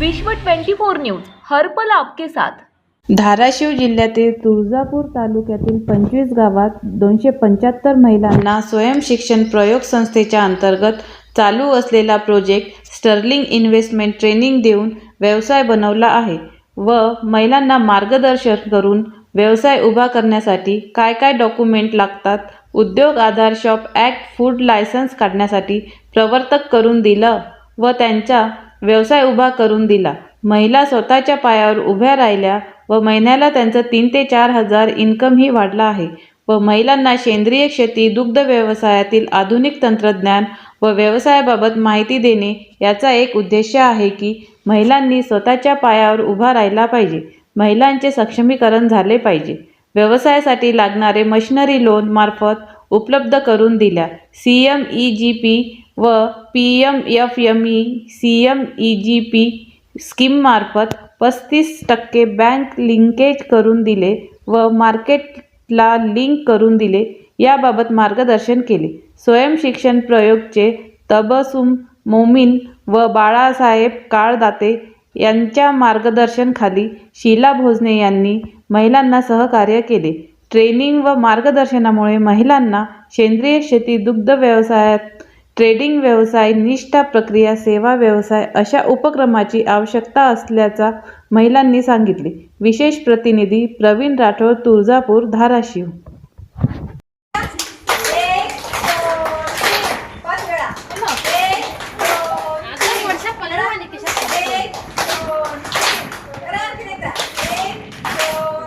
विश्व 24 न्यूज हरपल आपके साथ. धाराशिव जिल्ह्यातील तुळजापूर तालुक्यातील पंचवीस गावात दोनशे पंच्याहत्तर महिलांना स्वयंशिक्षण प्रयोग संस्थेच्या अंतर्गत चालू असलेला प्रोजेक्ट स्टर्लिंग इन्व्हेस्टमेंट ट्रेनिंग देऊन व्यवसाय बनवला आहे व महिलांना मार्गदर्शन करून व्यवसाय उभा करण्यासाठी काय काय डॉक्युमेंट लागतात Udyog Aadhaar shop act food licence काढण्यासाठी प्रवर्तक करून दिलं व त्यांच्या व्यवसाय उभा करून दिला. महिला स्वतःच्या पायावर उभ्या राहिल्या व महिन्याला त्यांचं तीन ते चार हजार इन्कमही वाढला आहे व महिलांना सेंद्रिय शेती दुग्ध व्यवसायातील आधुनिक तंत्रज्ञान व व्यवसायाबाबत माहिती देणे याचा एक उद्देश आहे की महिलांनी स्वतःच्या पायावर उभा राहिला पाहिजे. महिलांचे सक्षमीकरण झाले पाहिजे. व्यवसायासाठी लागणारे मशिनरी लोन मार्फत उपलब्ध करून दिल्या. C M E G P व P M F M E C M E G P स्कीममार्फत पस्तीस टक्के बँक लिंकेज करून दिले व मार्केटला लिंक करून दिले. याबाबत मार्गदर्शन केले. स्वयंशिक्षण प्रयोगचे तबसुम मोमीन व बाळासाहेब काळदाते यांच्या मार्गदर्शनखाली शीला भोजने यांनी महिलांना सहकार्य केले. ट्रेनिंग व मार्गदर्शनामुळे महिलांना सेंद्रिय शेती दुग्ध व्यवसायात ट्रेडिंग व्यवसाय निष्ठा प्रक्रिया सेवा व्यवसाय अशा उपक्रमाची आवश्यकता असल्याचा महिलांनी सांगितले. विशेष प्रतिनिधी प्रवीण राठोड तुळजापूर धाराशिव एक दोन तीन पाच वेळा एक दोन तीन एक दोन करा आणखीन एकदा एक दोन